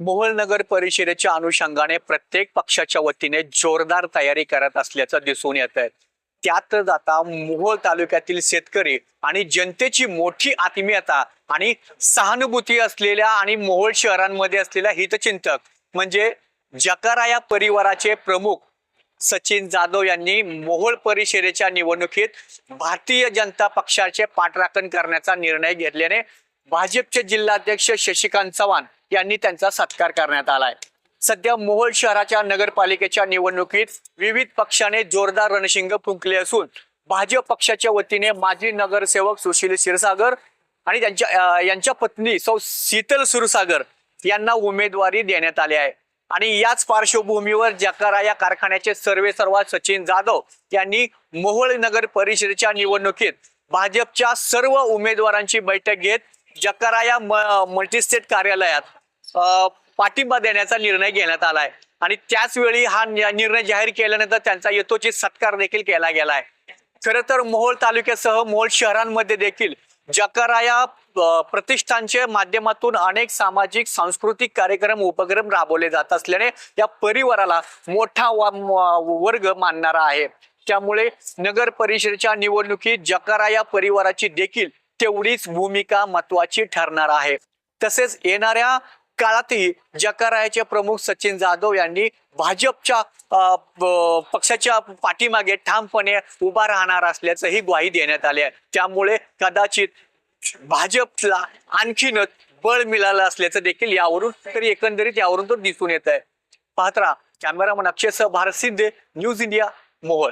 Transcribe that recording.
मोहोळ नगर परिषदेच्या अनुषंगाने प्रत्येक पक्षाच्या वतीने जोरदार तयारी करत असल्याचं दिसून येत आहे. त्यातच आता मोहोळ तालुक्यातील शेतकरी आणि जनतेची मोठी आत्मीयता आणि सहानुभूती असलेल्या आणि मोहोळ शहरांमध्ये असलेल्या हितचिंतक म्हणजे जकारा या परिवाराचे प्रमुख सचिन जाधव यांनी मोहोळ परिषदेच्या निवडणुकीत भारतीय जनता पक्षाचे पाठराखण करण्याचा निर्णय घेतल्याने भाजपचे जिल्हाध्यक्ष शशिकांत चव्हाण यांनी त्यांचा सत्कार करण्यात आलाय. सध्या मोहोळ शहराच्या नगरपालिकेच्या निवडणुकीत विविध पक्षाने जोरदार रणशिंग फुंकले असून भाजप पक्षाच्या वतीने माजी नगरसेवक सुशील क्षीरसागर आणि त्यांच्या यांच्या पत्नी सौ शीतल सुरसागर यांना उमेदवारी देण्यात आली आहे. आणि याच पार्श्वभूमीवर जकारा या कारखान्याचे सर्वे सर्वा सचिन जाधव यांनी मोहोळ नगर परिषदेच्या निवडणुकीत भाजपच्या सर्व उमेदवारांची बैठक घेत जकारा या मल्टीस्टेट कार्यालयात पाठिंबा देण्याचा निर्णय घेण्यात आलाय. आणि त्याच वेळी हा निर्णय जाहीर केल्यानंतर त्यांचा यथोचित सत्कार देखील केला गेलाय. खरं तर मोहोळ तालुक्यासह मोहोळ शहरांमध्ये देखील जकारा या प्रतिष्ठानच्या माध्यमातून अनेक सामाजिक सांस्कृतिक कार्यक्रम उपक्रम राबवले जात असल्याने या परिवाराला मोठा वा- वर्ग मानणारा आहे. त्यामुळे नगर परिषदेच्या निवडणुकीत जकारा या परिवाराची देखील तेवढीच भूमिका महत्वाची ठरणार आहे. तसेच येणाऱ्या काळातही जकारायाचे प्रमुख सचिन जाधव यांनी भाजपच्या पक्षाच्या पाठीमागे ठामपणे उभा राहणार असल्याचंही ग्वाही देण्यात आली आहे. त्यामुळे कदाचित भाजपला आणखीनच बळ मिळालं असल्याचं देखील यावरून तरी एकंदरीत यावरून तो दिसून येत आहे पाहत कॅमेरामन अक्षय भारत सिद्धे न्यूज इंडिया मोहोळ.